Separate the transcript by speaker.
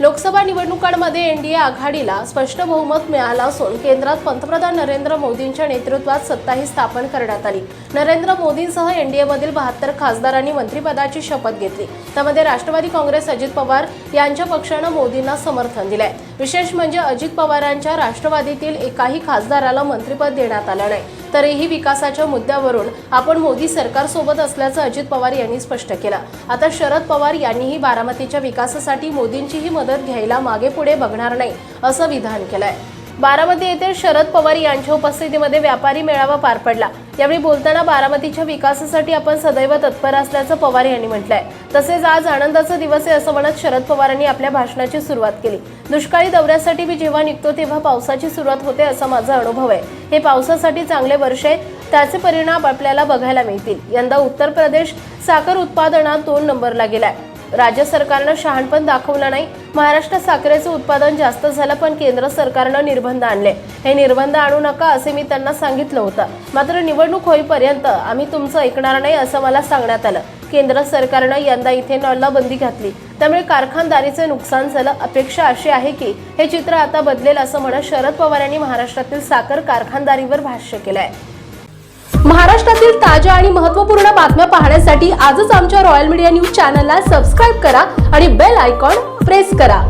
Speaker 1: लोकसभा निवडणुकांमध्ये एनडीए आघाडीला स्पष्ट बहुमत मिळालं असून केंद्रात पंतप्रधान नरेंद्र मोदींच्या नेतृत्वात सत्ताही स्थापन करण्यात आली. नरेंद्र मोदींसह एनडीएमधील बहात्तर खासदारांनी मंत्रिपदाची शपथ घेतली. त्यामध्ये राष्ट्रवादी काँग्रेस अजित पवार यांच्या पक्षानं मोदींना समर्थन दिलंय. विशेष म्हणजे अजित पवारांच्या राष्ट्रवादीतील एकाही खासदाराला मंत्रिपद देण्यात आलं नाही. तरीही विकासाच्या मुद्द्यावरून आपण मोदी सरकारसोबत असल्याचं अजित पवार यांनी स्पष्ट केलं. आता शरद पवार यांनीही बारामतीच्या विकासासाठी मोदींचीही मदत घ्यायला मागे पुढे बघणार नाही असं विधान केलंय. बारामती येथे शरद पवार यांच्या उपस्थितीमध्ये व्यापारी मेळावा पार पडला. यावेळी बोलताना बारामतीच्या विकासासाठी आपण सदैव तत्पर असल्याचं पवार यांनी म्हटलंय. तसेच आज आनंदाचा दिवस आहे असं म्हणत शरद पवारांनी आपल्या भाषणाची सुरुवात केली. दुष्काळी दौऱ्यासाठी मी जेव्हा निघतो तेव्हा पावसाची सुरुवात होते असा माझा अनुभव आहे. हे पावसासाठी चांगले वर्ष आहे. त्याचे परिणाम आपल्याला बघायला मिळतील. यंदा उत्तर प्रदेश साखर उत्पादनात दोन नंबरला गेलाय. राज्य सरकारनं शहाणपण दाखवलं नाही. महाराष्ट्र साखरेचं उत्पादन जास्त झालं पण केंद्र सरकारनं निर्बंध आणले. हे निर्बंध आणू नका असे मी त्यांना सांगितलं होतं. मात्र निवडणूक होईपर्यंत आम्ही तुमचं ऐकणार नाही असं मला सांगण्यात आलं. केंद्र सरकारनं यंदा इथेनॉलला बंदी घातली. त्यामुळे कारखानदारीचे नुकसान झालं. अपेक्षा अशी आहे की हे चित्र आता बदलेल असं म्हणत शरद पवार यांनी महाराष्ट्रातील साखर कारखानदारीवर भाष्य केलंय. महाराष्ट्रातील ताज्या आणि महत्त्वपूर्ण बातम्या पाहण्यासाठी आजच आमच्या रॉयल मीडिया न्यूज चॅनलला सबस्क्राईब करा आणि बेल आयकॉन प्रेस करा.